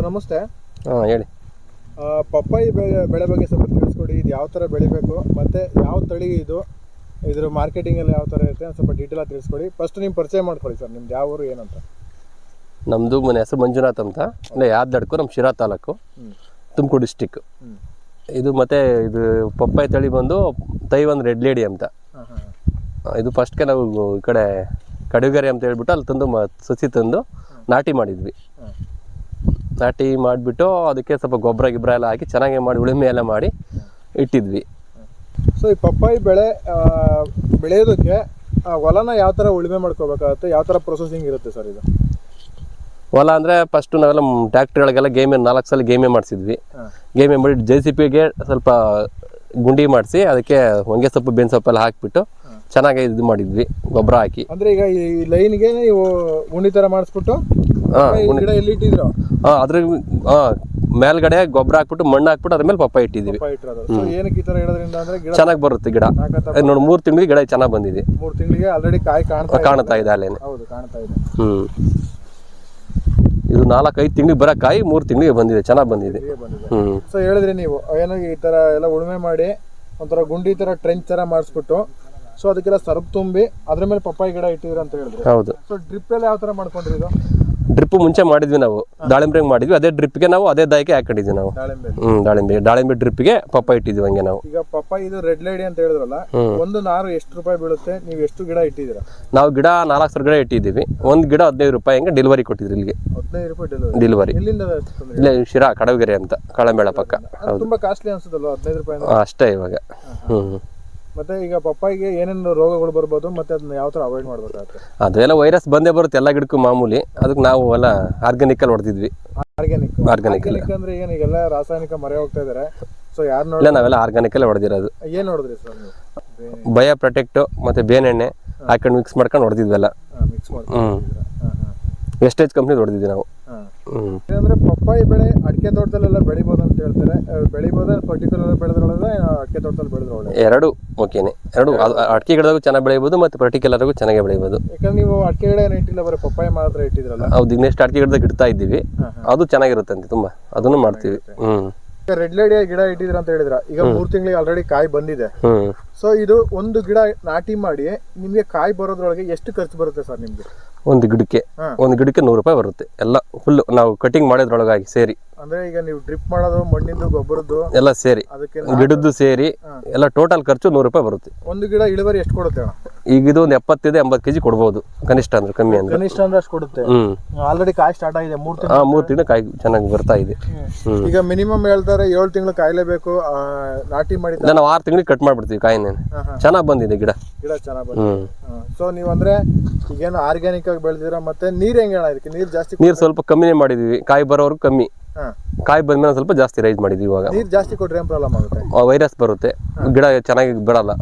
Sir ನಮಸ್ತೆ. ಹಾಂ ಹೇಳಿ. ಪಪ್ಪಾಯಿ ಬೆಳೆ ಬೆಳೆ ಬಗ್ಗೆ ಸ್ವಲ್ಪ ತಿಳಿಸ್ಕೊಡಿ. ಇದು ಯಾವ ಥರ ಬೆಳಿಬೇಕು? ಮತ್ತು ಯಾವ ತಳಿ ಇದು? ಇದ್ರ ಮಾರ್ಕೆಟಿಂಗ್ ಎಲ್ಲ ಯಾವ ಥರ ಇರುತ್ತೆ ಸ್ವಲ್ಪ ಡೀಟೇಲ್ ಆಗಿ ತಿಳಿಸ್ಕೊಡಿ. ಫಸ್ಟ್ ನಿಮ್ಮ ಪರಿಚಯ ಮಾಡ್ಕೊಳ್ಳಿ ಸರ್ ನಿಮ್ದು ಯಾವ ಊರು ಏನಂತ. ನಮ್ಮದು ಮನೆ ಹೆಸರು ಮಂಜುನಾಥ್ ಅಂತ. ಅಂದರೆ ಯಾದಡ್ಕು ನಮ್ಮ ಶಿರಾ ತಾಲೂಕು. ತುಮಕೂರು ಡಿಸ್ಟಿಕ್ ಇದು ಮತ್ತೆ ಇದು ಪಪ್ಪಾಯಿ ತಳಿ ಬಂದು ತೈವನ್ ರೆಡ್ ಲೇಡಿ ಅಂತ. ಇದು ಫಸ್ಟ್ಗೆ ನಾವು ಈ ಕಡೆ ಕಡುಗೆರೆ ಅಂತ ಹೇಳ್ಬಿಟ್ಟು ಅಲ್ಲಿ ತಂದು ಮ ಸಸಿ ತಂದು ನಾಟಿ ಮಾಡಿದ್ವಿ. ನಾಟಿ ಮಾಡಿಬಿಟ್ಟು ಅದಕ್ಕೆ ಸ್ವಲ್ಪ ಗೊಬ್ಬರ ಗಿಬ್ಬರ ಎಲ್ಲ ಹಾಕಿ ಚೆನ್ನಾಗಿ ಮಾಡಿ ಉಳುಮೆ ಎಲ್ಲ ಮಾಡಿ ಇಟ್ಟಿದ್ವಿ. ಸೊ ಈ ಪಪ್ಪಾಯಿ ಬೆಳೆ ಬೆಳೆಯೋದಕ್ಕೆ ಹೊಲನ ಯಾವ ಥರ ಉಳುಮೆ ಮಾಡ್ಕೋಬೇಕಾಗುತ್ತೆ? ಯಾವ ಥರ ಪ್ರೊಸೆಸಿಂಗ್ ಇರುತ್ತೆ ಸರ್ ಇದು? ಹೊಲ ಅಂದರೆ ಫಸ್ಟು ನಾವೆಲ್ಲ ಟ್ಯಾಕ್ಟ್ರಿಗಳಿಗೆಲ್ಲ ಗೇಮೆ ನಾಲ್ಕು ಸಲ ಗೇಮೆ ಮಾಡಿಸಿದ್ವಿ. ಗೇಮೆ ಮಾಡಿ ಜೆ ಸಿ ಪಿಗೆ ಸ್ವಲ್ಪ ಗುಂಡಿ ಮಾಡಿಸಿ ಅದಕ್ಕೆ ಹೊಂಗೆ ಸೊಪ್ಪು ಬೇನ್ ಸೊಪ್ಪೆಲ್ಲ ಹಾಕಿಬಿಟ್ಟು ಚೆನ್ನಾಗಿ ಇದು ಮಾಡಿದ್ವಿ ಗೊಬ್ಬರ ಹಾಕಿ. ಅಂದರೆ ಈಗ ಈ ಲೈನ್ಗೆ ನೀವು ಗುಂಡಿ ಥರ ಮಾಡಿಸ್ಬಿಟ್ಟು ಗಿಡ ಎಲ್ಲಿ ಇಟ್ಟಿದ್ರು ಹಾ ಅದ್ರ ಹಾಂ ಮೇಲ್ಗಡೆ ಗೊಬ್ಬರ ಹಾಕ್ಬಿಟ್ಟು ಮಣ್ಣು ಹಾಕ್ಬಿಟ್ಟು ಅದ್ರ ಮೇಲೆ ಪಪ್ಪ ಇಟ್ಟಿದ್ದೀವಿ. ಪಪ್ಪಾಯಿ ಇಟ್ಟಿರೋದು. ಏನಕ್ಕೆ ಈ ತರ ಅಂದ್ರೆ ಗಿಡ ಚೆನ್ನಾಗಿ ಬರುತ್ತೆ ಗಿಡ. ನೋಡಿ ಮೂರು ತಿಂಗಳಿಗೆ ಗಿಡ ಚೆನ್ನಾಗಿ ಬಂದಿದೆ. ಮೂರ್ ತಿಂಗಳಿಗೆ ಆಲ್ರೆಡಿ ಕಾಯಿ ಕಾಣ್ತಾ ಇದೆ. ಕಾಣ್ತಾ ಇದೆ ಅಲ್ಲೇನೆ. ಹೌದು ಕಾಣ್ತಾ ಇದೆ. ಹ್ಞೂ ಇದು ನಾಲ್ಕೈದು ತಿಂಗಳಿಗೆ ಬರ ಕಾಯಿ ಮೂರು ತಿಂಗಳಿಗೆ ಬಂದಿದೆ ಚೆನ್ನಾಗಿ ಬಂದಿದೆ. ಹೀಗೆ ಬಂದಿದೆ. ಹ್ಞೂ ಸೊ ಹೇಳಿದ್ರಿ ನೀವು ಏನೋ ಈ ತರ ಎಲ್ಲ ಉಳುಮೆ ಮಾಡಿ ಒಂಥರ ಗುಂಡಿ ತರ ಟ್ರೆಂಚ್ ತರ ಮಾಡಿಸ್ಬಿಟ್ಟು ಸೊ ಅದಕ್ಕೆಲ್ಲ ಸರ್ಪ್ ತುಂಬಿ ಅದ್ರ ಮೇಲೆ ಪಪ್ಪಾಯಿ ಗಿಡ ಇಟ್ಟಿದ್ರಿ ಅಂತ ಹೇಳಿದ್ರು. ಹೌದು. ಸೊ ಡ್ರಿಪ್ ಎಲ್ಲ ಯಾವ ತರ ಮಾಡ್ಕೊಂಡ್ರಿ ಇದು ಡ್ರಿಪ್ ಮುಂಚೆ ಮಾಡಿದ್ವಿ ನಾವು. ದಾಳಿಂಬ್ರಿಗೆ ಮಾಡಿದ್ವಿ. ಅದೇ ಡ್ರಿಪ್ಗೆ ನಾವು ಅದೇ ದಾಯಕ್ಕೆ ಹಾಕೊಂಡಿದ್ವಿ ನಾವು. ದಾಳಿಂಬೆ. ಹ್ಞೂ ದಾಳಿಂಬೆ. ದಾಳಿಂಬೆ ಡ್ರಿಪ್ಗೆ ಪಪ್ಪ ಇಟ್ಟಿದ್ವಿ ಹಂಗೆ ನಾವು. ಈಗ ಪಪ್ಪ ಇದು ರೆಡ್ ಲೇಡಿ ಅಂತ ಹೇಳಿದ್ರಲ್ಲ ಒಂದು ನಾರು ಎಷ್ಟು ರೂಪಾಯಿ ಬೀಳುತ್ತೆ? ನೀವು ಎಷ್ಟು ಗಿಡ ಇಟ್ಟಿದ್ದೀರಾ? ನಾವು ಗಿಡ ನಾಲ್ಕು ಸಾವಿರ ಗಿಡ ಇಟ್ಟಿದ್ದೀವಿ. ಒಂದು ಗಿಡ ಹದಿನೈದು ರೂಪಾಯಿ ಹಂಗೆ ಡೆಲಿವರಿ ಕೊಟ್ಟಿದ್ರಿ ಇಲ್ಲಿಗೆ. ಹದಿನೈದು ರೂಪಾಯಿ ಡೆಲಿವರಿ. ಡೆಲಿವರಿ. ಎಲ್ಲಿಂದ ಅಷ್ಟು ತಂದ್ರಿ? ಇಲ್ಲೇ ಶಿರಾ ಕಡವಗೆರೆ ಅಂತ ಕಳಂಬೇಳ ಪಕ್ಕ. ಅದು ತುಂಬಾ ಕಾಸ್ಟ್ಲಿ ಅನ್ಸುತ್ತಲ್ವಾ ಹದಿನೈದು ರೂಪಾಯಿ ಅಷ್ಟೇ ಇವಾಗ. ಹ್ಞೂ ಮತ್ತೆ ಈಗ ಪಪ್ಪಾಯಿಗೆ ಏನೇನು ರೋಗಗಳು ಬರ್ಬೋದು ಮತ್ತೆ ಅದನ್ನ ಯಾವ ತರ ಅವಾಯ್ಡ್ ಮಾಡ್ಬೇಕಾಗುತ್ತೆ? ಅದೆಲ್ಲ ವೈರಸ್ ಬಂದೇ ಬರುತ್ತೆ ಎಲ್ಲ ಗಿಡಕ್ಕೂ ಮಾಮೂಲಿ. ಅದಕ್ಕೆ ನಾವು ಎಲ್ಲ ಆರ್ಗ್ಯಾನಿಕಲ್ಲಿ ಹೊಡೆದಿದ್ವಿ. ಆರ್ಗ್ಯಾನಿಕ್ ಆರ್ಗ್ಯಾನಿಕ್ ಅಂದ್ರೆ ಏನು? ಈಗೆಲ್ಲ ರಾಸಾಯನಿಕ ಮರೆ ಹೋಗ್ತಾ ಇದಾರೆ. ಸೊ ಯಾರು ನೋಡಿ ಇಲ್ಲ ನಾವೆಲ್ಲ ಆರ್ಗ್ಯಾನಿಕಲ್ಲೇ ಹೊಡೆದಿರೋದು. ಏನ್ ನೋಡಿದ್ರಿ ಸರ್ ನೀವು? ಪ್ರೊಟೆಕ್ಟ್ ಬಯ ಪ್ರೊಟೆಕ್ಟು ಮತ್ತು ಬೇನೆಣ್ಣೆ ಹಾಕೊಂಡು ಮಿಕ್ಸ್ ಮಾಡ್ಕೊಂಡು ಹೊಡೆದಿದ್ವೆಲ್ಲ ಮಿಕ್ಸ್ ಮಾಡಿ ಹ್ಞೂ ವೆಸ್ಟೇಜ್ ಕಂಪ್ನಿ ಹೊಡೆದಿದ್ವಿ ನಾವು. ಅಂದ್ರೆ ಪಪ್ಪಾಯಿ ಬೆಳೆ ಅಡಿಕೆ ತೋಟದಲ್ಲೆಲ್ಲ ಬೆಳಿಬೋದು ಅಂತ ಹೇಳ್ತಾರೆ. ಬೆಳಿಬೋದು ಪರ್ಟಿಕ್ಯುಲರ್ ಬೆಳೆದ್ರೊಳಗೆ ಅಡಿಕೆ ತೋಟದಲ್ಲಿ ಬೆಳೆದ್ರೆ ಒಳ್ಳೆ ಎರಡು ಓಕೆನೆ ಎರಡು ಅಡಿಕೆ ಗಿಡದಾಗೂ ಚೆನ್ನಾಗಿ ಬೆಳಿಬೋದು ಮತ್ತು ಪರ್ಟಿಕ್ಯುಲರ್ಗೂ ಚೆನ್ನಾಗಿ ಬೆಳಿಬೋದು. ಯಾಕಂದ್ರೆ ನೀವು ಅಡಿಕೆ ಗಿಡ ಏನು ಇಟ್ಟಿಲ್ಲ ಬರೀ ಪಪ್ಪಾಯಿ ಮಾತ್ರ ಇಟ್ಟಿದ್ರಲ್ಲ? ಹೌದು ಇನ್ನೆಷ್ಟು ಅಡಿಕೆ ಗಿಡದಾಗ ಇಡ್ತಾ ಇದ್ದೀವಿ. ಅದು ಚೆನ್ನಾಗಿರುತ್ತಂತೆ ತುಂಬ. ಅದನ್ನು ಮಾಡ್ತೀವಿ. ಹ್ಞೂ ರೆಡ್ ಲೇಡಿ ಗಿಡ ಇಟ್ಟಿದ್ರ ಅಂತ ಹೇಳಿದ್ರ. ಈಗ ಮೂರ್ ತಿಂಗಳಿಗೆ ಆಲ್ರೆಡಿ ಕಾಯಿ ಬಂದಿದೆ. ಸೊ ಇದು ಒಂದು ಗಿಡ ನಾಟಿ ಮಾಡಿ ನಿಮ್ಗೆ ಕಾಯಿ ಬರೋದ್ರೊಳಗೆ ಎಷ್ಟು ಖರ್ಚು ಬರುತ್ತೆ ಸರ್ ನಿಮ್ಗೆ? ಒಂದು ಗಿಡಕ್ಕೆ. ಒಂದು ಗಿಡಕ್ಕೆ ನೂರು ರೂಪಾಯಿ ಬರುತ್ತೆ. ಎಲ್ಲ ಫುಲ್ ನಾವು ಕಟಿಂಗ್ ಮಾಡೋದ್ರೊಳಗಾಗಿ ಸೇರಿ. ಅಂದ್ರೆ ಈಗ ನೀವು ಡ್ರಿಪ್ ಮಾಡೋದು ಮಣ್ಣಿಂದು ಗೊಬ್ಬರದ್ದು ಎಲ್ಲ ಸೇರಿ. ಅದಕ್ಕೆ ಗಿಡದ್ದು ಸೇರಿ. ಎಲ್ಲ ಟೋಟಲ್ ಖರ್ಚು ನೂರು ರೂಪಾಯಿ ಬರುತ್ತೆ. ಒಂದು ಗಿಡ ಇಳುವರಿ ಎಷ್ಟು ಕೊಡುತ್ತೆ ಅಣ್ಣ? ಈಗ ಇದು ಒಂದು ಎಪ್ಪತ್ತಿದೆ ಎಂಬತ್ತು ಕೆಜಿ ಕೊಡ್ಬೋದು. ಕನಿಷ್ಠ ಅಂದ್ರೆ ಕಮ್ಮಿ ಅಂದ್ರೆ. ಕನಿಷ್ಠ ಅಂದ್ರೆ ಅಷ್ಟು ಕೊಡುತ್ತೆ. ಹ್ಮ್. ಆಲ್ರೆಡಿ ಕಾಯಿ ಸ್ಟಾರ್ಟ್ ಆಗಿದೆ ಮೂರ್ ತಿಂಗಳು ಆ ಮೂರು ತಿಂಗಳು ಕಾಯಿ ಚೆನ್ನಾಗಿ ಬರ್ತಾ ಇದೆ. ಹ್ಮ್. ಈಗ ಮಿನಿಮಮ್ ಹೇಳ್ತಾರೆ ಏಳು ತಿಂಗಳು ಕಾಯ್ಲೇಬೇಕು ಆ, ನಾಟಿ ಮಾಡಿ ನಾನು ನಾವು ಆರು ತಿಂಗಳಿಗೆ ಕಟ್ ಮಾಡ್ಬಿಡ್ತೀವಿ ಕಾಯಿನ. ಚೆನ್ನಾಗಿ ಬಂದಿದೆ ಗಿಡ. ಗಿಡ ಚೆನ್ನಾಗಿ ಬಂದಿದೆ. ಹ್ಮ್. ಸೊ ನೀವು ಅಂದ್ರೆ ಈಗೇನು ಆರ್ಗ್ಯಾನಿಕ್ ಆಗಿ ಬೆಳೆದಿರ ಮತ್ತೆ ನೀರ್ ಹೆಂಗೆ ಅಣ್ಣ ಇದಕ್ಕೆ ನೀರ್ ಜಾಸ್ತಿ ನೀರು ಸ್ವಲ್ಪ ಕಮ್ಮಿನೇ ಮಾಡಿದೀವಿ ಕಾಯಿ ಬರೋವರೆಗೂ ಕಮ್ಮಿ. ಹಾ. ಕಾಯಿ ಬಂದ್ಮೇಲೆ ಸ್ವಲ್ಪ ಜಾಸ್ತಿ ರೈಸ್ ಮಾಡಿದ್ವಿ ಇವಾಗ. ನೀರ್ ಜಾಸ್ತಿ ಕೊಟ್ಟರೆ ಏನ್ ಪ್ರಾಬ್ಲಮ್ ಆಗುತ್ತೆ? ವೈರಸ್ ಬರುತ್ತೆ. ಗಿಡ ಚೆನ್ನಾಗಿ ಬಿಡಲ್ಲ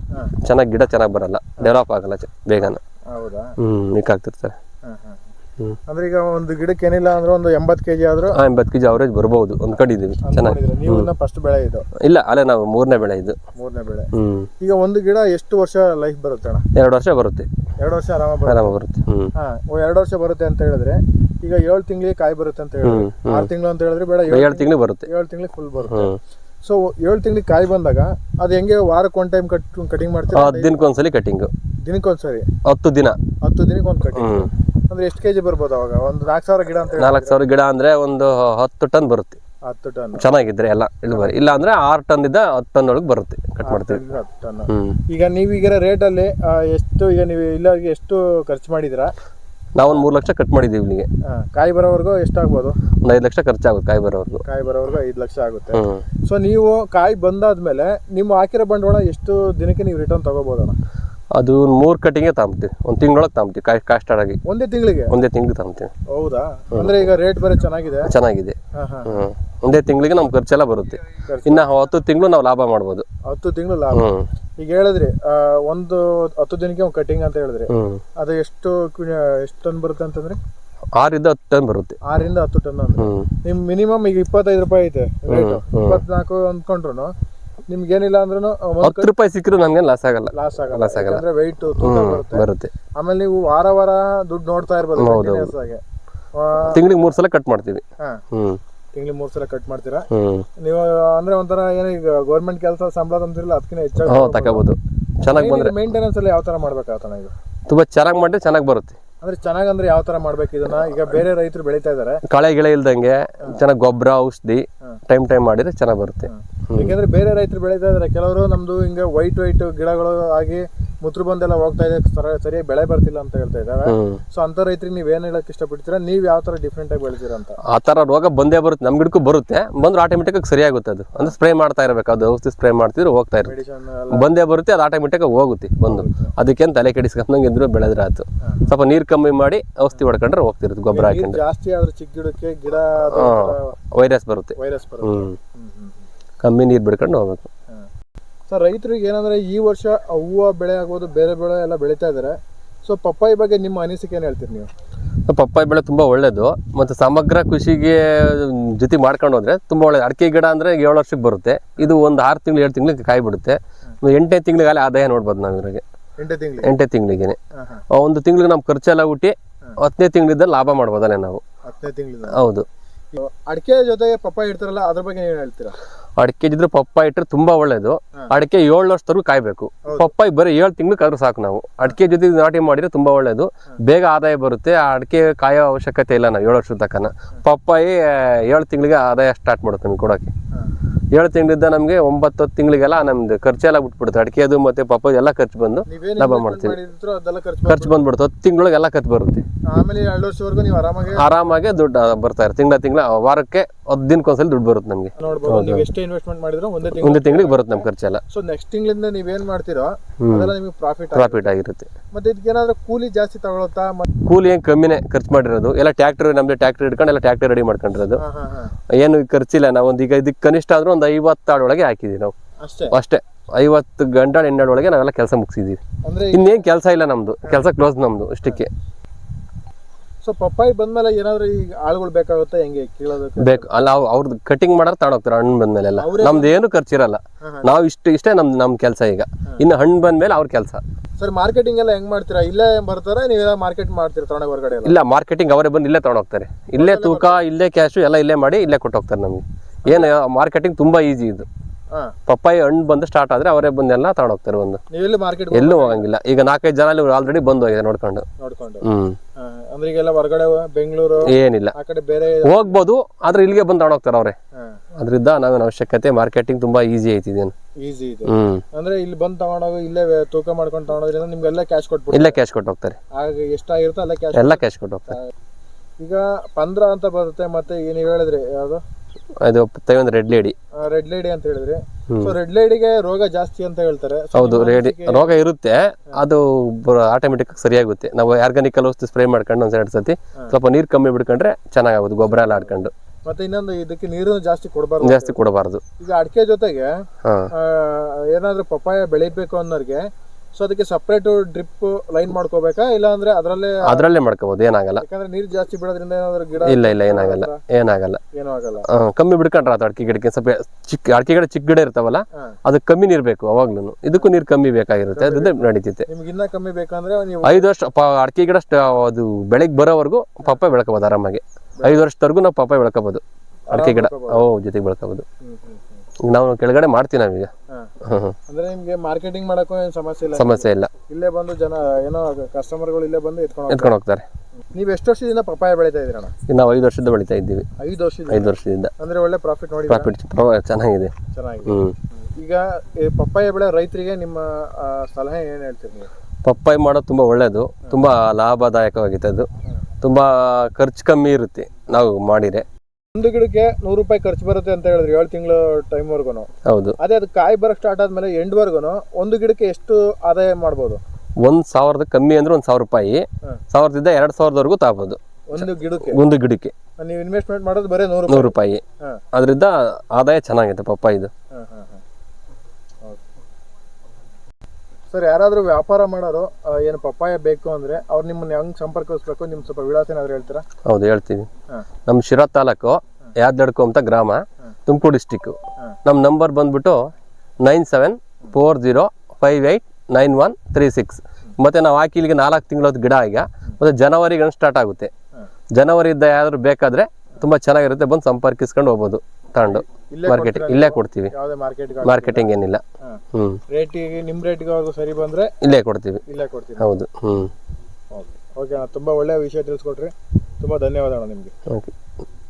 ಚೆನ್ನಾಗಿ ಗಿಡ ಚೆನ್ನಾಗಿ ಬರಲ್ಲ. ಡೆವಲಪ್ ಆಗಲ್ಲ ಚ- ಬೇಗನೆ. ಹೌದಾ? ಹ್ಮ್ ಮಿಕ್ಕಾಗ್ತಿರ್ತಾರೆ ಹಾ, ಹಾ. ಹ್ಮ್. ಅಂದ್ರೆ ಈಗ ಒಂದು ಗಿಡಕ್ಕೆ ಏನಿಲ್ಲ ಅಂದ್ರೆ ಒಂದು ಎಂಬತ್ತು ಕೆಜಿ ಆದ್ರೂ ಆ, ಎಂಬತ್ತು ಕೆಜಿ ಅವರೇಜ್ ಬರ್ಬೋದು. ಒಂದು ಕಡಿದೀವಿ ಚೆನ್ನಾಗಿ. ನೋಡಿದ್ರೆ ನೀವು ಇನ್ನ ಫಸ್ಟ್ ಬೆಳೆ ಇದು. ಇಲ್ಲ ಅಲ್ಲೇ ನಾವು ಮೂರನೇ ಬೆಳೆ ಇದು. ಮೂರನೇ ಬೆಳೆ. ಹ್ಮ್. ಈಗ ಒಂದು ಗಿಡ ಎಷ್ಟು ವರ್ಷ ಲೈಫ್ ಬರುತ್ತೆ ಅಣ್ಣ? ಎರಡು ವರ್ಷ ಬರುತ್ತೆ. ಎರಡು ವರ್ಷ ಆರಾಮ ಬರುತ್ತೆ. ಆರಾಮ ಬರುತ್ತೆ. ಹ್ಮ್. ಹಾ ಎರಡು ವರ್ಷ ಬರುತ್ತೆ ಅಂತ ಹೇಳಿದ್ರೆ ಈಗ ಏಳು ತಿಂಗಳಿಗೆ ಕಾಯಿ ಬರುತ್ತೆ ಅಂತ ಹೇಳಿದ್ರೆ ಆರು ತಿಂಗಳು ಅಂತ ಹೇಳಿದ್ರೆ ಬೇಡ ಏಳು ತಿಂಗಳು ಬರುತ್ತೆ. ಏಳು ತಿಂಗಳಿಗೆ ಫುಲ್ ಬರುತ್ತೆ. ಸೊ ಏಳು ತಿಂಗಳಿಗೆ ಕಾಯಿ ಬಂದಾಗ ಅದು ಹೆಂಗೆ ವಾರಕ್ಕೆ ಒನ್ ಟೈಮ್ ಕಟ್ ಕಟಿಂಗ್ ಮಾಡ್ತೀರಾ? ಹತ್ತು ದಿನಕ್ಕೆ ಒಂದ್ಸಲಿ ಕಟಿಂಗು ದಿನಕ್ಕೊಂದ್ಸರಿ. ಹತ್ತು ದಿನ. ಹತ್ತು ದಿನಕ್ಕೆ ಒಂದು ಕಟಿಂಗ್ ಅಂದ್ರೆ ಎಷ್ಟು ಕೆಜಿ ಬರ್ಬೋದು ಅವಾಗ? ಒಂದು ನಾಲ್ಕು ಸಾವಿರ ಗಿಡ ಅಂತ ಹೇಳಿ ನಾಲ್ಕು ಸಾವಿರ ಗಿಡ ಅಂದ್ರೆ ಒಂದು ಹತ್ತು ಟನ್ ಬರುತ್ತೆ. ಹತ್ತು ಟನ್. ಚೆನ್ನಾಗಿದ್ರೆ ಎಲ್ಲ ಇಳುವರಿ ಇಲ್ಲ ಅಂದ್ರೆ ಆರು ಟನ್ ಇದ್ದ ಹತ್ತು ಟನ್ ಒಳಗೆ ಬರುತ್ತೆ ಕಟ್ ಮಾಡ್ತೀವಿ. ಹತ್ತು ಟನ್. ಈಗ ನೀವೀಗ ರೇಟಲ್ಲಿ ಎಷ್ಟು ಈಗ ನೀವು ಇಲ್ಲಿಗೆ ಎಷ್ಟು ಖರ್ಚು ಮಾಡಿದ್ದೀರಾ? ನಾವೊಂದು ಮೂರು ಲಕ್ಷ ಕಟ್ ಮಾಡಿದ್ದೀವಿ ಇಲ್ಲಿಗೆ. ಕಾಯಿ ಬರೋವರೆಗೂ ಎಷ್ಟಾಗ್ಬೋದು? ಒಂದು ಐದು ಲಕ್ಷ ಖರ್ಚಾಗುತ್ತೆ ಕಾಯಿ ಬರೋವರೆಗೂ. ಕಾಯಿ ಬರೋವರೆಗೂ ಐದು ಲಕ್ಷ ಆಗುತ್ತೆ. ಸೊ ನೀವು ಕಾಯಿ ಬಂದಾದ್ಮೇಲೆ ನಿಮ್ಮ ಹಾಕಿರೋ ಬಂಡವಾಳ ಎಷ್ಟು ದಿನಕ್ಕೆ ನೀವು ರಿಟರ್ನ್ ತಗೋಬೋದಣ್ಣ? ಅದು ಮೂರು ಕಟ್ಟಿಗೆ ತಗೊಂತೀವಿ ಒಂದು ತಿಂಗಳೊಳಗೆ ತಗೊಂತೀವಿ ಕಾಯಿ ಕಾಯಿ ಸ್ಟಾರ್ಟ್ ಆಗಿ. ಒಂದೇ ತಿಂಗಳಿಗೆ? ಒಂದೇ ತಿಂಗಳಿಗೆ ತಗೊಂತೀವಿ ಹೌದಾ? ಅಂದ್ರೆ ಈಗ ರೇಟ್ ಬೇರೆ ಚೆನ್ನಾಗಿದೆ? ಚೆನ್ನಾಗಿದೆ. ಹ್ಞೂ ಒಂದೇ ತಿಂಗಳಿಗೆ ನಮ್ಮ ಖರ್ಚೆಲ್ಲ ಬರುತ್ತೆ. ಇನ್ನು ಹತ್ತು ತಿಂಗಳು ನಾವು ಲಾಭ ಮಾಡ್ಬೋದು. ಹತ್ತು ತಿಂಗಳು ಲಾಭ. ಈಗ ಹೇಳಿದ್ರಿ ಒಂದು ಹತ್ತು ದಿನಕ್ಕೆ ಒಂದು ಕಟಿಂಗ್ ಅಂತ ಹೇಳಿದ್ರಿ. ಅದು ಎಷ್ಟು ಎಷ್ಟು ಟನ್ ಬರುತ್ತೆ ಅಂತಂದ್ರೆ? ಆರಿಂದ ಹತ್ತು ಟನ್ ಬರುತ್ತೆ. ಆರಿಂದ ಹತ್ತು ಟನ್ ನಿಮ್ ಮಿನಿಮಮ್ ಈಗ ಇಪ್ಪತ್ತೈದು ರೂಪಾಯಿ ಐತೆ ರೇಟ್ ಇಪ್ಪತ್ನಾಲ್ಕು ಅಂದ್ಕೊಂಡ್ರು ನಿಮ್ಗೆ ಏನಿಲ್ಲ ಅಂದ್ರೂ ಹತ್ತು ರೂಪಾಯಿ ಸಿಕ್ಕರೂ ನಮ್ಗೆ ಲಾಸ್ ಆಗಲ್ಲ. ಲಾಸ್ ಆಗಲ್ಲ. ಲಾಸ್ ಆಗಲ್ಲ. ಅಂದ್ರೆ ವೆಯ್ಟ್ ಬರುತ್ತೆ. ಬರುತ್ತೆ. ಆಮೇಲೆ ನೀವು ವಾರ ವಾರ ದುಡ್ಡು ನೋಡ್ತಾ ಇರ್ಬೋದು continuous ಆಗಿ. ಆ, ತಿಂಗಳಿಗೆ ಮೂರು ಸಲ ಕಟ್ ಮಾಡ್ತೀವಿ. ಹಾ. ತಿಂಗ್ಳಿಗೆ ಮೂರ್ ಸಲ ಕಟ್ ಮಾಡ್ತೀರಾ? ನೀವು ಅಂದ್ರೆ ಒಂಥರ ಏನೋ ಈಗ ಗೌರ್ಮೆಂಟ್ ಕೆಲಸ ಸಂಬಳ ತಂದಿರಲ್ಲ ಅದಕ್ಕಿಂತ ಹೆಚ್ಚಾಗಿ ಹ್ಞೂ ತಗೋಬೋದು. ಚೆನ್ನಾಗಿ ಬಂದ್ರೆ. ಮೇಂಟೆನೆನ್ಸ್ ಅಲ್ಲಿ ಯಾವ ತರ ಮಾಡ್ಬೇಕಾಗತ್ತಣ್ಣ ಇದು? ತುಂಬಾ ಚೆನ್ನಾಗಿ ಮಾಡಿದ್ರೆ ಚೆನ್ನಾಗಿ ಬರುತ್ತೆ. ಅಂದ್ರೆ ಚೆನ್ನಾಗಂದ್ರೆ ಯಾವ ತರ ಮಾಡ್ಬೇಕು ಇದನ್ನ? ಈಗ ಬೇರೆ ರೈತರು ಬೆಳೀತಾ ಇದಾರೆ. ಕಳೆ ಗಿಳೆ ಇಲ್ದಂಗೆ ಚೆನ್ನಾಗಿ ಗೊಬ್ಬರ ಔಷಧಿ ಟೈಮ್ ಟೈಮ್ ಮಾಡಿದ್ರೆ ಚೆನ್ನಾಗಿ ಬರುತ್ತೆ. ಯಾಕಂದ್ರೆ ಬೇರೆ ರೈತರು ಬೆಳೀತಾ ಇದಾರೆ. ಕೆಲವರು ನಮ್ದು ಹಿಂಗೆ ವೈಟ್ ವೈಟ್ ಗಿಡಗಳು ಆಗಿ ಮುತ್ರ ಬಂದೆಲ್ಲ ಹೋಗ್ತಾ ಇದೆ ಸರ- ಸರಿಯಾಗಿ ಬೆಳೆ ಬರ್ತಿಲ್ಲ ಅಂತ ಹೇಳ್ತಾ ಹ್ಮ್. ಸೊ ಅಂತ ರೈತರಿಗೆ ನೀವ್ ಏನ್ ಹೇಳಕ್ ಇಷ್ಟಪಡ್ತೀರಾ? ನೀವ್ ಯಾವ ತರ ಡಿಫ್ರೆಂಟ್ ಆಗಿ ಬೆಳಿತೀರಾ ಅಂತ? ಆ ತರ ರೋಗ ಬಂದೇ ಬರುತ್ತೆ ನಮ್ ಗಿಡಕ್ಕೂ ಬರುತ್ತೆ. ಬಂದ್ರೆ ಆಟೋಮೆಟಿಕ್ ಆಗಿ ಸರಿಯಾಗುತ್ತೆ ಅದು. ಅಂದ್ರೆ ಸ್ಪ್ರೇ ಮಾಡ್ತಾ ಇರಬೇಕು ಅದು ಔಷಧಿ ಸ್ಪ್ರೇ ಮಾಡ್ತಿದ್ರೆ ಹೋಗ್ತಾ ಇರುತ್ತೆ. ಬಂದೇ ಬರುತ್ತೆ ಅದು ಆಟೋಮೆಟಿಕ್ ಆಗಿ ಹೋಗುತ್ತೆ ಬಂದು. ಅದಕ್ಕೇನು ತಲೆ ಕೆಡಿಸ್ಕೊಂಡಂಗೆ ಇದ್ರು ಬೆಳೆದ್ರೆ ಆಯ್ತು. ಸ್ವಲ್ಪ ನೀರು ಕಮ್ಮಿ ಮಾಡಿ ಔಷಧಿ ಹೊಡ್ಕೊಂಡ್ರೆ ಹೋಗ್ತಿರುತ್ತೆ ಗೊಬ್ಬರ ಹಾಕೊಂಡು ಜಾಸ್ತಿ ಆದ್ರೆ ಚಿಕ್ಕ ಗಿಡಕ್ಕೆ ಗಿಡ ವೈರಸ್ ಬರುತ್ತೆ. ವೈರಸ್ ಬರುತ್ತೆ. ಕಮ್ಮಿ ನೀರು ಬಿಡ್ಕೊಂಡು ಹೋಗ್ಬೇಕು. ಸರ್ ರೈತರಿಗೆ ಏನಂದ್ರೆ ಈ ವರ್ಷ ಹೂವು ಬೆಳೆ ಆಗೋದು ಬೇರೆ ಬೆಳೆ ಎಲ್ಲ ಬೆಳೀತಾ ಇದ್ದಾರೆ. ಸೊ ಪಪ್ಪಾಯಿ ಬಗ್ಗೆ ನಿಮ್ಮ ಅನಿಸಿಕೆ ಏನು ಹೇಳ್ತೀರಿ ನೀವು? ಪಪ್ಪಾಯಿ ಬೆಳೆ ತುಂಬಾ ಒಳ್ಳೆಯದು ಮತ್ತೆ ಸಮಗ್ರ ಕೃಷಿಗೆ ಜೊತೆ ಮಾಡ್ಕೊಂಡು ಹೋದರೆ ತುಂಬಾ ಒಳ್ಳೆಯದು ಅಡಿಕೆ ಗಿಡ ಅಂದರೆ ಏಳು ವರ್ಷಕ್ಕೆ ಬರುತ್ತೆ. ಇದು ಒಂದು ಆರು ತಿಂಗಳು ಏಳು ತಿಂಗಳಿಗೆ ಕಾಯಿ ಬಿಡುತ್ತೆ ಎಂಟನೇ ತಿಂಗಳಿಗಾಗಲೇ ಆದಾಯ ನೋಡ್ಬೋದು ನಾವು ಇದ್ರಾಗೆ. ಎಂಟನೇ ತಿಂಗಳಿಗೆ? ಒಂದು ತಿಂಗಳಿಗೆ ನಮ್ಮ ಖರ್ಚೆಲ್ಲ ಹುಟ್ಟಿ ಹತ್ತನೇ ತಿಂಗಳಿಂದ ಲಾಭ ಮಾಡ್ಬೋದಲ್ಲೇ ನಾವು. ಹೌದು. ಅಡಿಕೆ ಜೊತೆಗೆ ಪಪ್ಪಾಯಿ ಇಡ್ತಾರಲ್ಲ ಅದ್ರ ಬಗ್ಗೆ ನೀವು ಹೇಳ್ತೀರಾ? ಅಡಿಕೆ ಇದ್ರೆ ಪಪ್ಪಾಯಿ ಇಟ್ಟರೆ ತುಂಬಾ ಒಳ್ಳೇದು. ಅಡಿಕೆ ಏಳು ವರ್ಷದವರೆಗೂ ಕಾಯ್ಬೇಕು. ಪಪ್ಪಾಯಿ ಬರೀ ಏಳು ತಿಂಗಳು ಕಾದ್ರೂ ಸಾಕು ನಾವು. ಅಡಿಕೆ ಜೊತೆ ನಾಟಿ ಮಾಡಿದ್ರೆ ತುಂಬಾ ಒಳ್ಳೇದು. ಬೇಗ ಆದಾಯ ಬರುತ್ತೆ. ಆ ಅಡಿಕೆ ಕಾಯೋ ಅವಶ್ಯಕತೆ ಇಲ್ಲ ನಾವು ಏಳು ವರ್ಷದ ತನಕ ಪಪ್ಪಾಯಿ ಏಳು ತಿಂಗಳಿಗೆ ಆದಾಯ ಸ್ಟಾರ್ಟ್ ಮಾಡುತ್ತೆ ನಮ್ಗೆ ಕೊಡೋಕೆ. ಏಳು ತಿಂಗಳಿಂದ ನಮಗೆ ಒಂಬತ್ತು ಹತ್ತು ತಿಂಗಳಿಗೆಲ್ಲ ನಮ್ದು ಖರ್ಚೆಲ್ಲ ಬಿಟ್ಬಿಡುತ್ತೆ. ಅಡಿಕೆದು ಮತ್ತೆ ಪಾಪ ಎಲ್ಲ ಖರ್ಚು ಬಂದು ಲಾಭ ಮಾಡ್ತೀವಿ. ಖರ್ಚು ಬಂದ್ಬಿಡ್ತು ಬಂದ್ಬಿಡುತ್ತೆ? ಹತ್ತು ತಿಂಗಳಿಗೆ ಎಲ್ಲ ಖರ್ಚು ಬರುತ್ತೆ. ಆಮೇಲೆ ಎರಡು ವರ್ಷವರೆಗೂ ನೀವು ಆರಾಮಾಗಿ ಆರಾಮಾಗಿ ದುಡ್ಡು ಬರ್ತಾ ಇರ್ತೀವಿ ತಿಂಗಳ ತಿಂಗಳ ವಾರಕ್ಕೆ ಹತ್ತು ಒಂದ್ಸಲ ದುಡ್ಡು ಬರುತ್ತೆ ನಮಗೆ. ನೋಡ್ಬೋದು ನೀವು ಎಷ್ಟೇ ಇನ್ವೆಸ್ಟ್ಮೆಂಟ್ ಮಾಡಿದ್ರು ಒಂದೇ ತಿಂಗಳು ಒಂದು ತಿಂಗಳಿಗೆ ಬರುತ್ತೆ ನಮ್ಮ ಖರ್ಚೆಲ್ಲ. ಸೊ ನೆಕ್ಸ್ಟ್ ತಿಂಗಳಿಂದ ನೀವೇನ್ ಮಾಡ್ತೀರೋ ಅದೆಲ್ಲ ನಿಮಗೆ ಪ್ರಾಫಿಟ್ ಪ್ರಾಫಿಟ್ ಆಗಿರುತ್ತೆ. ಮತ್ತೆ ಇದಕ್ಕೆ ಏನಾದ್ರು ಕೂಲಿ ಜಾಸ್ತಿ ತಗೊಳುತ್ತಾ ಮತ್ತೆ ಕೂಲಿ ಏನು ಕಮ್ಮಿನೇ ಖರ್ಚು ಮಾಡಿರೋದು. ಎಲ್ಲ ಟ್ಯಾಕ್ಟರ್ ನಮ್ದು ಟ್ಯಾಕ್ಟರ್ ಹಿಡ್ಕೊಂಡು ಎಲ್ಲ ಟ್ಯಾಕ್ಟರ್ ರೆಡಿ ಮಾಡ್ಕೊಂಡಿರೋದು. ಏನು ಖರ್ಚಿಲ್ಲ ನಾವು. ಒಂದು ಈಗ ಇದಕ್ಕೆ ಕನಿಷ್ಠ ಆದ್ರೂ ಒಂದು ಐವತ್ತು ಒಳಗೆ ಹಾಕಿದೀವಿ ನಾವು. ಅಷ್ಟೇ? ಅಷ್ಟೇ. ಐವತ್ತು ಗಂಟೆ ಎಣ್ಣೆ ಒಳಗೆ ನಾವೆಲ್ಲ ಕೆಲಸ ಮುಗಿಸಿದೀವಿ. ಇನ್ನೇನು ಕೆಲಸ ಇಲ್ಲ ನಮ್ದು. ಕೆಲಸ ಕ್ಲೋಸ್ ನಮ್ದು ಇಷ್ಟಕ್ಕೆ. ಸೊ ಪಪ್ಪಾಯಿ ಬಂದ್ಮೇಲೆ ಏನಾದ್ರು ಈಗ ಆಳುಗಳು ಬೇಕಾಗುತ್ತೆ? ಹೆಂಗೆ ಕೇಳೋದಕ್ಕೆ? ಬೇಕು. ಅಲ್ಲ ಅವ್ ಅವ್ರದ್ದು ಕಟಿಂಗ್ ಮಾಡೋರು ತಗೊಂಡೋಗ್ತಾರೆ ಹಣ್ಣು ಬಂದ್ಮೇಲೆಲ್ಲ. ನಮ್ದು ಏನು ಖರ್ಚಿರಲ್ಲ. ನಾವು ಇಷ್ಟು ಇಷ್ಟೇ ನಮ್ದು ನಮ್ಮ ಕೆಲಸ ಈಗ. ಇನ್ನು ಹಣ್ಣು ಬಂದ್ಮೇಲೆ ಅವ್ರ ಕೆಲಸ. ಸರ್ ಮಾರ್ಕೆಟಿಂಗ್ ಎಲ್ಲ ಹೆಂಗ್ ಮಾಡ್ತೀರಾ? ಇಲ್ಲೇ ಬರ್ತಾರ ನೀವೆಲ್ಲ ಮಾರ್ಕೆಟ್ ಮಾಡ್ತೀರಾ ತಗೊಂಡೋಗಿ ಹೊರಗಡೆ ಎಲ್ಲ? ಇಲ್ಲ ಮಾರ್ಕೆಟಿಂಗ್ ಅವರೇ ಬಂದು ಇಲ್ಲೇ ತಗೊಂಡೋಗ್ತಾರೆ ಇಲ್ಲೇ ತೂಕ ಇಲ್ಲೇ ಕ್ಯಾಶು ಎಲ್ಲ ಇಲ್ಲೇ ಮಾಡಿ ಇಲ್ಲೇ ಕೊಟ್ಟು ಹೋಗ್ತಾರೆ ನಮಗೆ. ಏನು ಮಾರ್ಕೆಟಿಂಗ್ ತುಂಬಾ ಈಸಿ ಇದು. ಪಪ್ಪಾಯಿ ಹಣ್ಣು ಬಂದು ಸ್ಟಾರ್ಟ್ ಆದ್ರೆ ಅವರೇ ಬಂದೆಲ್ಲ ತಗೊಂಡೋಗ್ತಾರೆ ಒಂದು ನೀವೆಲ್ಲಿ ಮಾರ್ಕೆಟ್ ಎಲ್ಲೂ ಹೋಗಂಗಿಲ್ಲ. ಈಗ ನಾಲ್ಕೈದು ಜನ ಅಲ್ಲಿ ಆಲ್ರೆಡಿ ಬಂದು ಹೋಗಿದೆ ನೋಡ್ಕೊಂಡು. ನೋಡ್ಕೊಂಡು. ಹ್ಮ್. ಹಾ, ಅಂದ್ರೆ ಈಗೆಲ್ಲ ಹೊರಗಡೆ ಬೆಂಗಳೂರು ಏನಿಲ್ಲ. ಆ ಕಡೆ ಬೇರೆ ಹೋಗ್ಬೋದು ಆದ್ರೆ ಇಲ್ಲಿಗೆ ಬಂದು ತಗೊಂಡೋಗ್ತಾರೆ ಅವರೇ. ಅದ್ರಿಂದ ನಾವೇನು ಅವಶ್ಯಕತೆ ಮಾರ್ಕೆಟಿಂಗ್ ತುಂಬಾ ಈಸಿ ಐತಿ ಇದೇನು. ಈಸಿ ಇದೆ. ಹ್ಮ್. ಅಂದ್ರೆ ಇಲ್ಲಿ ಬಂದು ತಗೊಂಡೋಗಿ ಇಲ್ಲೇ ತೂಕ ಮಾಡ್ಕೊಂಡು ತಗೊಂಡೋದ್ರಿಂದ ನಿಮ್ಗೆಲ್ಲ ಕ್ಯಾಶ್ ಕೊಟ್ಬಿಟ್ಟು ಇಲ್ಲೇ ಕ್ಯಾಶ್ ಕೊಟ್ಟು ಹೋಗ್ತಾರೆ. ಆಗ ಎಷ್ಟಾಗಿರುತ್ತೋ ಅಲ್ಲ ಕ್ಯಾಶ್ ಎಲ್ಲ ಕ್ಯಾಶ್ ಕೊಟ್ಟು ಹೋಗ್ತಾರೆ. ಈಗ ಪಂದ್ರ ಅಂತ ಬರುತ್ತೆ ಮತ್ತೆ ಏನ್ ನೀವು ಹೇಳಿದ್ರಿ ಯಾವುದು? ಅದು ಒಂದು ರೆಡ್ ಲೇಡಿ ರೆಡ್ ಲೇಡಿ ಅಂತ ಹೇಳಿದ್ರೆ. ಸೊ ರೆಡ್ ಲೇಡಿಗೆ ರೋಗ ಜಾಸ್ತಿ ಅಂತ ಹೇಳ್ತಾರೆ. ಹೌದು ರೇಡಿ ರೋಗ ಇರುತ್ತೆ ಅದು ಆಟೋಮೆಟಿಕ್ ಸರಿಯಾಗುತ್ತೆ. ನಾವು ಆರ್ಗಾನಿಕಲ್ ಔಷಧಿ ಸ್ಪ್ರೇ ಮಾಡ್ಕೊಂಡು ಒಂದ್ ಎರಡು ಸತಿ ಸ್ವಲ್ಪ ನೀರು ಕಮ್ಮಿ ಬಿಡ್ಕೊಂಡ್ರೆ ಚೆನ್ನಾಗಾಗುತ್ತೆ ಗೊಬ್ಬರ ಎಲ್ಲ ಆಡ್ಕೊಂಡು. ಮತ್ತೆ ಇನ್ನೊಂದು ಇದಕ್ಕೆ ನೀರು ಜಾಸ್ತಿ ಕೊಡಬಾರ್ದು. ಜಾಸ್ತಿ ಕೊಡಬಾರ್ದು. ಈಗ ಅಡಿಕೆ ಜೊತೆಗೆ ಏನಾದ್ರೂ ಪಪ್ಪಾಯ ಬೆಳಿಬೇಕು ಅನ್ನೋರಿಗೆ ಸೊ ಅದಕ್ಕೆ ಸಪ್ರೇಟ್ ಡ್ರಿಪ್ ಲೈನ್ ಮಾಡ್ಕೋಬೇಕಾ? ಇಲ್ಲ ಅಂದ್ರೆ ಅದರಲ್ಲೇ ಅದರಲ್ಲೇ ಮಾಡ್ಕೋಬಹುದು ಏನಾಗಲ್ಲ. ಯಾಕಂದ್ರೆ ನೀರು ಜಾಸ್ತಿ ಬಿಡೋದ್ರಿಂದ ಏನಾದ್ರು ಗಿಡ ಇಲ್ಲ ಇಲ್ಲ ಏನಾಗಲ್ಲ. ಏನಾಗಲ್ಲ. ಏನಾಗಲ್ಲ ಆಗಲ್ಲ. ಆ, ಕಮ್ಮಿ ಬಿಡ್ಕೊಂಡ್ರೆ ಅದು ಅಡಿಕೆ ಗಿಡಕ್ಕೆ. ಸ್ವಲ್ಪ ಚಿಕ್ಕ ಅಡಿಕೆ ಗಿಡ ಚಿಕ್ಕ ಗಿಡ ಇರ್ತಾವಲ್ಲ ಅದಕ್ಕೆ ಅದು ಕಮ್ಮಿ ನೀರು ಬೇಕು ಅವಾಗ್ಲೂ ಇದಕ್ಕೂ ನೀರು ಕಮ್ಮಿ ಬೇಕಾಗಿರುತ್ತೆ. ಅದ್ರಿಂದ ನಡೀತೈತೆ. ನಿಮ್ಗೆ ಇನ್ನ ಕಮ್ಮಿ ಬೇಕಂದ್ರೆ ನೀವು ಐದು ವರ್ಷ ಪ ಅಡಿಕೆ ಗಿಡ ಸ್ಟ್- ಅದು ಬೆಳಗ್ಗೆ ಬರೋವರೆಗೂ ಪಪ್ಪಾಯ ಬೆಳ್ಕೋಬೋದು ಆರಾಮಾಗಿ. ಐದು ವರ್ಷದವರೆಗೂ ನಾವು ಪಪ್ಪಾಯ ಬೆಳ್ಕೋಬೋದು. ಅಡಿಕೆ ಗಿಡ. ಓ ಜೊತೆಗೆ ಬೆಳ್ಕೋಬೋದು. ಹ್ಮ್, ಹ್ಮ್, ನಾವು ಕೆಳಗಡೆ ಮಾಡ್ತೀವಿ ನಾವೀಗ. ಹ್ಮ್. ಅಂದ್ರೆ ನಿಮ್ಗೆ ಮಾರ್ಕೆಟಿಂಗ್ ಮಾಡಕ್ಕೂ ಏನ್ ಸಮಸ್ಯೆ ಇಲ್ಲ? ಸಮಸ್ಯೆ ಇಲ್ಲ. ಇಲ್ಲೇ ಬಂದು ಜನ ಏನೋ ಕಸ್ಟಮರ್ಗಳು ಇಲ್ಲೇ ಬಂದು ಎತ್ಕೊಂಡು ಎತ್ಕೊಂಡು ಹೋಗ್ತಾರೆ. ನೀವು ಎಷ್ಟು ವರ್ಷದಿಂದ ಪಪ್ಪಾಯ ಬೆಳೀತಾ ಇದ್ದೀರಣ್ಣ ಈಗ ನಾವು ಐದು ವರ್ಷದ ಬೆಳಿತಾ ಇದ್ದೀವಿ. ಐದು ವರ್ಷದಿಂದ? ಐದು ವರ್ಷದಿಂದ. ಅಂದ್ರೆ ಒಳ್ಳೆ ಪ್ರಾಫಿಟ್ ನೋಡಿ ಪ್ರಾಫಿಟ್ ಚೆನ್ನಾಗಿದೆ. ಚೆನ್ನಾಗಿದೆ. ಈಗ ಈ ಪಪ್ಪಾಯ ಬೆಳೆ ರೈತರಿಗೆ ನಿಮ್ಮ ಆ, ಸಲಹೆ ಏನ್ ಹೇಳ್ತೀರಿ ನೀವು? ಪಪ್ಪಾಯಿ ಮಾಡೋದು ತುಂಬ ಒಳ್ಳೆಯದು ತುಂಬ ಲಾಭದಾಯಕವಾಗಿದೆ ಅದು. ತುಂಬ ಖರ್ಚು ಕಮ್ಮಿ ಇರುತ್ತೆ ನಾವು ಮಾಡಿದ್ರೆ. ಒಂದು ಗಿಡಕ್ಕೆ ನೂರು ರೂಪಾಯಿ ಖರ್ಚು ಬರುತ್ತೆ ಅಂತ ಹೇಳಿದ್ರೆ ಏಳು ತಿಂಗಳ ಟೈಮ್ ವರ್ಗುನು. ಹೌದು. ಅದೇ ಅದು ಕಾಯಿ ಬರಕ್ ಸ್ಟಾರ್ಟ್ ಆದ್ಮೇಲೆ ಎಂಡ್ ವರ್ಗುನು ಒಂದು ಗಿಡಕ್ಕೆ ಎಷ್ಟು ಆದಾಯ ಮಾಡ್ಬೋದು? ಒಂದ್ ಸಾವಿರದ ಕಮ್ಮಿ ಅಂದ್ರೆ ಒಂದು ಸಾವಿರ ರೂಪಾಯಿ. ಸಾವಿರದಿಂದ ಎರಡ್ ಸಾವಿರದವರೆಗೂ ತಗೋಬಹುದು ಒಂದು ಗಿಡಕ್ಕೆ? ಒಂದು ಗಿಡಕ್ಕೆ. ನೀವು ಇನ್ವೆಸ್ಟ್ಮೆಂಟ್ ಮಾಡೋದು ಬರೀ ನೂರು ನೂರು ರೂಪಾಯಿ. ಅದರಿಂದ ಆದಾಯ ಚೆನ್ನಾಗಿದೆ ಪಪ್ಪಾಯಿದು ಹಾ, ಹಾ, ಹಾ. ಹೌದು. ಸರ್ ಯಾರಾದರೂ ವ್ಯಾಪಾರ ಮಾಡೋರು ಆ, ಏನು ಪಪ್ಪಾಯ ಬೇಕು ಅಂದರೆ ಅವ್ರು ನಿಮ್ಮನ್ನ ಹೆಂಗೆ ಸಂಪರ್ಕಿಸ್ಬೇಕು? ನಿಮ್ಮ ಸ್ವಲ್ಪ ವಿಳಾಸ ಏನಾದರೂ ಹೇಳ್ತೀರಾ? ಹೌದು ಹೇಳ್ತೀವಿ. ಹಾ. ನಮ್ಮ ಶಿರಾ ತಾಲೂಕು ಯಾದಡ್ಕು ಅಂತ ಗ್ರಾಮ ತುಮಕೂರು ಡಿಸ್ಟಿಕ್ಕು. ನಮ್ಮ ನಂಬರ್ ಬಂದ್ಬಿಟ್ಟು nine seven four zero five eight nine one three six. ಮತ್ತು ನಾವು ಆಕಿಲಿಗೆ ಇಲ್ಲಿಗೆ ನಾಲ್ಕು ತಿಂಗಳದ್ದು ಗಿಡ ಈಗ. ಮತ್ತು ಜನವರಿಗೆ ಸ್ಟಾರ್ಟ್ ಆಗುತ್ತೆ. ಜನವರಿಯಿಂದ ಯಾರಾದರೂ ಬೇಕಾದರೆ ತುಂಬ ಚೆನ್ನಾಗಿರುತ್ತೆ ಬಂದು ಸಂಪರ್ಕಿಸ್ಕೊಂಡು ಹೋಗ್ಬೋದು. ತಗೊಂಡು ಇಲ್ಲೇ ಮಾರ್ಕೆಟ್ ಇಲ್ಲೇ ಕೊಡ್ತೀವಿ. ಯಾವುದೇ ಮಾರ್ಕೆಟ್ ಮಾರ್ಕೆಟಿಂಗ್ ಏನಿಲ್ಲ. ಹ್ಮ್. ರೇಟಿಗೆ ನಿಮ್ಮ ರೇಟ್ಗೆ ಅವ್ರಿಗೂ ಸರಿ ಬಂದ್ರೆ ಇಲ್ಲೇ ಕೊಡ್ತೀವಿ. ಇಲ್ಲೇ ಕೊಡ್ತೀವಿ. ಹೌದು. ಹ್ಮ್. ಓಕೆ. ಓಕೆ ಅಣ್ಣ ತುಂಬಾ ಒಳ್ಳೆಯ ವಿಷಯ ತಿಳಿಸ್ಕೊಟ್ರಿ. ತುಂಬಾ ಧನ್ಯವಾದ ಅಣ್ಣ ನಿಮಗೆ. ಓಕೆ.